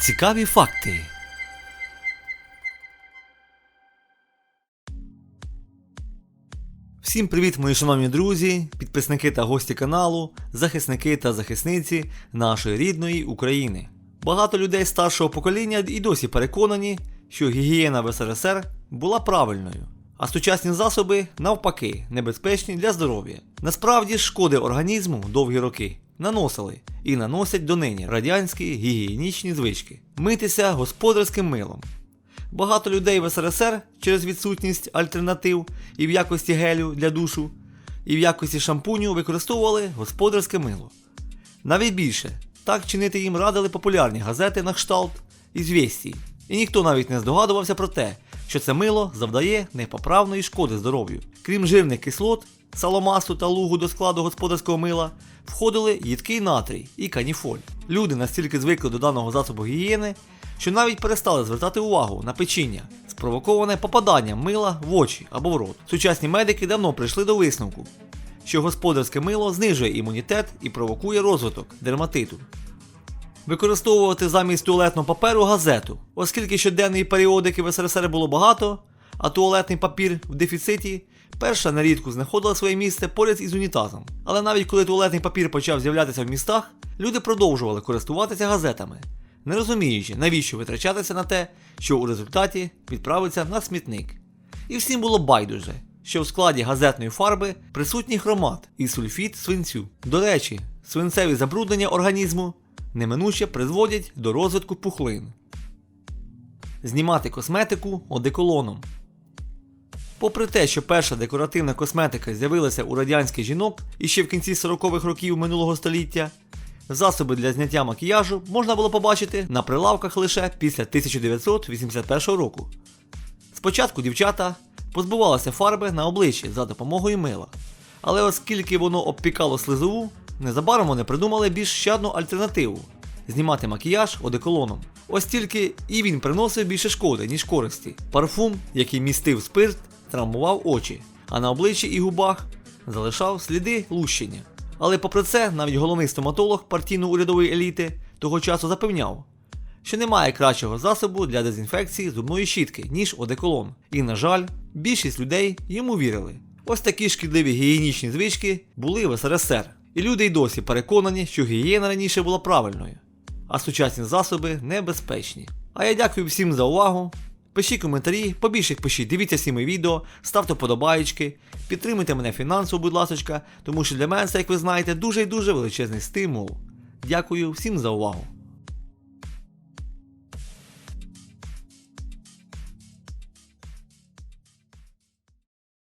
Цікаві факти. Всім привіт, мої шановні друзі, підписники та гості каналу, захисники та захисниці нашої рідної України. Багато людей старшого покоління і досі переконані, що гігієна в СРСР була правильною, а сучасні засоби, навпаки, небезпечні для здоров'я. Насправді шкоди організму довгі роки наносили і наносять донині радянські гігієнічні звички. Митися господарським милом. Багато людей в СРСР через відсутність альтернатив і в якості гелю для душу, і в якості шампуню використовували господарське мило. Навіть більше, так чинити їм радили популярні газети на кшталт і звісті. І ніхто навіть не здогадувався про те, що це мило завдає непоправної шкоди здоров'ю. Крім жирних кислот, саломасу та лугу до складу господарського мила, входили їдкий натрій і каніфоль. Люди настільки звикли до даного засобу гігієни, що навіть перестали звертати увагу на печіння, спровоковане попаданням мила в очі або в рот. Сучасні медики давно прийшли до висновку, що господарське мило знижує імунітет і провокує розвиток дерматиту. Використовувати замість туалетного паперу газету, оскільки щоденної періодики в СРСР було багато, а туалетний папір в дефіциті, перша нерідко знаходила своє місце поряд із унітазом. Але навіть коли туалетний папір почав з'являтися в містах, люди продовжували користуватися газетами, не розуміючи, навіщо витрачатися на те, що у результаті відправиться на смітник. І всім було байдуже, що в складі газетної фарби присутній хромат і сульфід свинцю. До речі, свинцеві забруднення організму неминуче призводять до розвитку пухлин. Знімати косметику одеколоном. Попри те, що перша декоративна косметика з'явилася у радянських жінок і ще в кінці 40-х років минулого століття, засоби для зняття макіяжу можна було побачити на прилавках лише після 1981 року. Спочатку дівчата позбувалися фарби на обличчі за допомогою мила, але оскільки воно обпікало слизову, незабаром вони придумали більш щадну альтернативу знімати макіяж одеколоном. Ось тільки і він приносив більше шкоди, ніж користі. Парфум, який містив спирт, травмував очі, а на обличчі і губах залишав сліди лущення. Але попри це, навіть головний стоматолог партійно-урядової еліти того часу запевняв, що немає кращого засобу для дезінфекції зубної щітки, ніж одеколон. І, на жаль, більшість людей йому вірили. Ось такі шкідливі гігієнічні звички були в СРСР. І люди й досі переконані, що гігієна раніше була правильною, а сучасні засоби небезпечні. А я дякую всім за увагу. Пишіть коментарі, побільше їх пишіть, дивіться всі мої відео, ставте подобаєчки, підтримуйте мене фінансово, будь ласочка, тому що для мене це, як ви знаєте, дуже і дуже величезний стимул. Дякую всім за увагу.